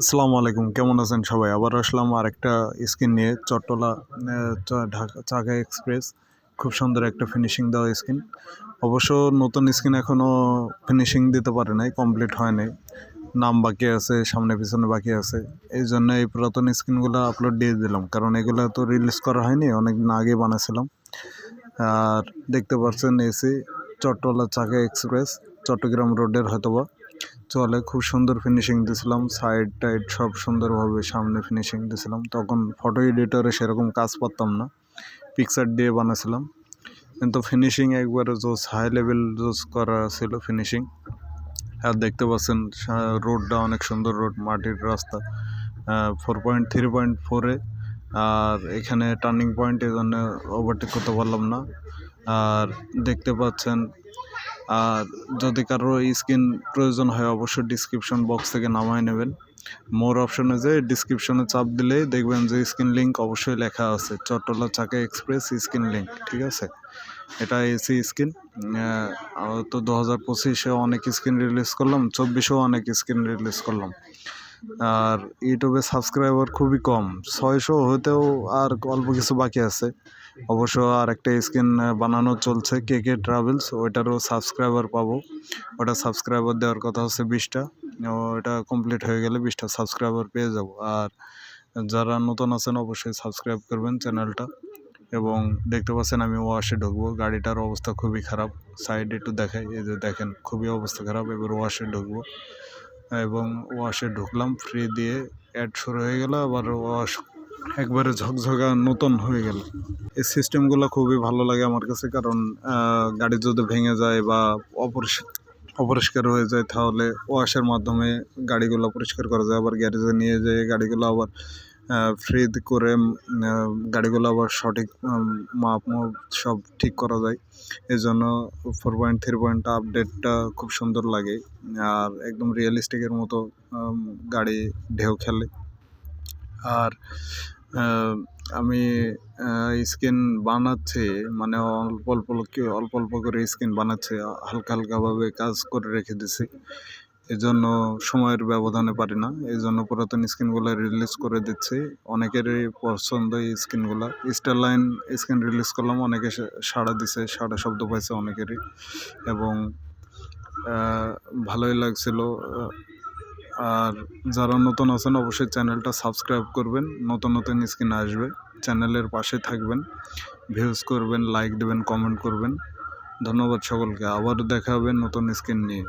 আসসালামু আলাইকুম, কেমন আছেন সবাই? আবার আসলাম আরেকটা স্কিন নিয়ে, চট্টলা ঢাকা চাকা এক্সপ্রেস। খুব সুন্দর একটা ফিনিশিং দেওয়া স্কিন। অবশ্য নতুন স্কিন এখনও ফিনিশিং দিতে পারে নাই কমপ্লিট হয় নাই। নাম বাকি আছে, সামনে পিছনে বাকি আছে। এই জন্য এই পুরাতন স্কিনগুলো আপলোড দিয়ে দিলাম। কারণ এগুলো তো রিলিজ করা হয়নি, অনেক দিন আগে বানাছিলাম আর দেখতে পাচ্ছেন এসি, চট্টলা চাকা এক্সপ্রেস, চট্টগ্রাম রোডের হয়তোবা। চলে, খুব সুন্দর ফিনিশিং দিয়েছিলাম সাইড টাইড সব সুন্দরভাবে সামনে ফিনিশিং দিয়েছিলাম তখন ফটো এডিটরে সেরকম কাজ পারতাম না পিকচার দিয়ে বানাছিলাম। কিন্তু ফিনিশিং একবারে জোস হাই লেভেল জোস করা ছিল ফিনিশিং আর দেখতে পাচ্ছেন রোডটা অনেক সুন্দর রোড মাটির রাস্তা। ফোর পয়েন্ট থ্রি পয়েন্ট ফোরে আর এখানে টার্নিং পয়েন্ট এই জন্য ওভারটেক করতে পারলাম না। আর দেখতে পাচ্ছেন আর যদি কারও স্ক্রিন প্রয়োজন হয়, অবশ্যই ডিসক্রিপশন বক্স থেকে নামায় নেবেন। মোর অপশনে যে ডিসক্রিপশনে চাপ দিলে দেখবেন যে স্ক্রিন লিঙ্ক অবশ্যই লেখা আছে। চট্টলা চাকা এক্সপ্রেস স্ক্রিন লিঙ্ক ঠিক আছে? এটা এসি স্ক্রিন তো দু হাজার পঁচিশে অনেক স্ক্রিন রিলিজ করলাম, চব্বিশেও অনেক স্ক্রিন রিলিজ করলাম। আর ইউটিউবে সাবস্ক্রাইবার খুবই কম। ছয়শো হতেও আর অল্প কিছু বাকি আছে। অবশ্য আর একটা স্ক্রিন বানানো চলছে কে কে ট্রাভেলস ওইটারও সাবস্ক্রাইবার পাবো। ওটা সাবস্ক্রাইবার দেওয়ার কথা হচ্ছে বিশটা। ওটা কমপ্লিট হয়ে গেলে বিশটা সাবস্ক্রাইবার পেয়ে যাব। আর যারা নতুন আছেন, অবশ্যই সাবস্ক্রাইব করবেন চ্যানেলটা এবং দেখতে পাচ্ছেন, আমি ওয়াশে ঢুকবো। গাড়িটার অবস্থা খুবই খারাপ। সাইডে একটু দেখাই, এই যে দেখেন, খুবই অবস্থা খারাপ। এবার ওয়াশে ঢুকবো। এবং ওয়াশে ঢুকলাম ফ্রি দিয়ে অ্যাড শুরু হয়ে গেল। আবার ওয়াশ একবারে ঝকঝকা নতুন হয়ে গেল। এই সিস্টেমগুলো খুবই ভালো লাগে আমার কাছে, কারণ গাড়ি যদি ভেঙে যায় বা অপরিষ্কার অপরিষ্কার হয়ে যায়, তাহলে ওয়াশের মাধ্যমে গাড়িগুলো পরিষ্কার করা যায়। আবার গ্যারেজে নিয়ে যেয়ে গাড়িগুলো আবার ফ্রি করে গাড়িগুলো আবার সঠিক মাপ সব ঠিক করা যায়। এই জন্য ফোর পয়েন্ট থ্রি পয়েন্ট আপডেটটা খুব সুন্দর লাগে। আর একদম রিয়েলিস্টিকের মতো গাড়ি ঢেউ খেলে। আর আমি স্কিন বানাচ্ছি মানে অল্প অল্প অল্প অল্প করে স্কিন বানাচ্ছি, হালকা হালকাভাবে কাজ করে রেখে দিছি। এই জন্য সময়ের ব্যবধানে পারি না এই জন্য পুরাতন স্কিনগুলো রিলিজ করে দিচ্ছি। অনেকেরই পছন্দ এই স্কিনগুলো স্টার লাইন স্কিন রিলিজ করলাম, অনেকে সাড়া দিছে, সাড়া শব্দ পাইছে অনেকেরই। এবং ভালোই লাগছিল আর যারা নতুন আছেন, অবশ্যই চ্যানেলটা সাবস্ক্রাইব করবেন। নতুন নতুন স্ক্রিন আসবে। চ্যানেলের পাশে থাকবেন। ভিউজ করবেন লাইক দেবেন কমেন্ট করবেন। ধন্যবাদ সকলকে। আবার দেখা হবে নতুন স্ক্রিন নিয়ে।